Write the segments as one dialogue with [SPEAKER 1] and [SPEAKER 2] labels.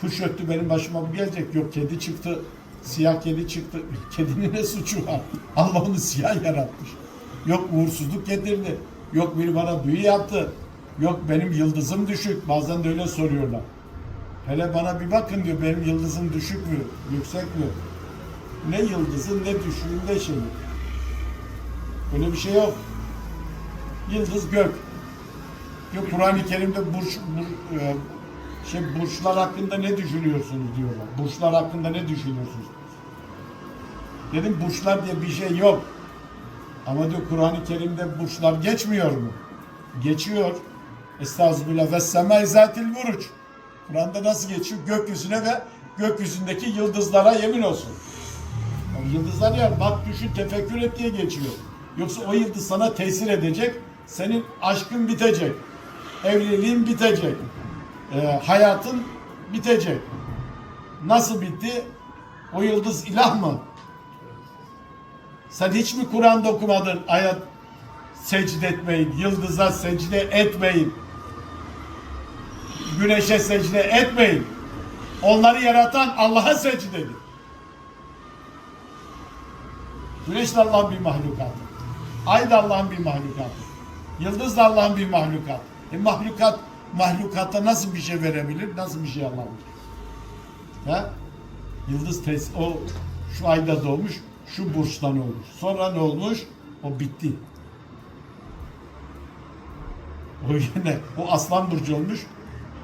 [SPEAKER 1] Kuş öttü benim başıma bu gelecek. Yok kedi çıktı. Siyah kedi çıktı. Kedinin ne suçu var? Allah onu siyah yaratmış. Yok uğursuzluk getirdi. Yok biri bana büyü yaptı. Yok benim yıldızım düşük. Bazen de öyle soruyorlar. Hele bana bir bakın diyor benim yıldızım düşük mü? Yüksek mi? Ne yıldızı ne düşüğü ne şeyi. Böyle bir şey yok. Yıldız gök. Kur'an-ı Kerim'de burç, bur- e, şey burçlar hakkında ne düşünüyorsunuz diyorlar. Burçlar hakkında ne düşünüyorsunuz? Dedim burçlar diye bir şey yok. Ama diyor Kur'an-ı Kerim'de burçlar geçmiyor mu? Geçiyor. Estağfirullah ve semai zatil buruç. Kur'an'da nasıl geçiyor? Gökyüzüne ve gökyüzündeki yıldızlara yemin olsun. O yıldızlar ya bak düşün tefekkür et diye geçiyor. Yoksa o yıldız sana tesir edecek. Senin aşkın bitecek. Evliliğin bitecek. Ee, hayatın bitecek. Nasıl bitti? O yıldız ilah mı? Sen hiç mi Kur'an'da okumadın? Ayet secde etmeyin, yıldıza secde etmeyin. Güneşe secde etmeyin. Onları yaratan Allah'a secde edin. Güneş de Allah'ın bir mahlukatı. Ay da Allah'ın bir mahlukatı. Yıldız da Allah'ın bir mahlukat. E mahlukat mahlukata nasıl bir şey verebilir? Nasıl bir şey alabilir? Ha? Yıldız tes o şu ayda doğmuş, şu burçtan olmuş. Sonra ne olmuş? O bitti. O yine o aslan burcu olmuş.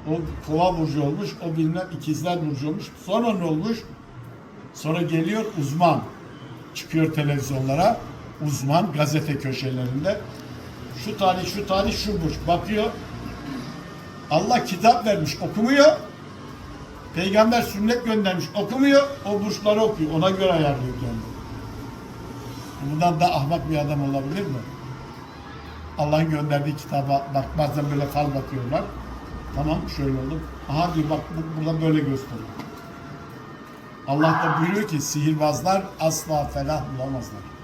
[SPEAKER 1] O kova burcu olmuş. O bilmem ikizler burcu olmuş. Sonra ne olmuş? Sonra geliyor uzman. Çıkıyor televizyonlara. Uzman gazete köşelerinde. Şu tarih, şu tarih, şu burç. Bakıyor. Allah kitap vermiş, okumuyor. Peygamber sünnet göndermiş, okumuyor. O burçları okuyor. Ona göre ayarlıyor kendini. Bundan da ahmak bir adam olabilir mi? Allah'ın gönderdiği kitaba bak bazen böyle fal bakıyorlar. Tamam şöyle oldu. Aha diyor bak bu, burada böyle gösteriyor. Allah da buyuruyor ki sihirbazlar asla felah bulamazlar.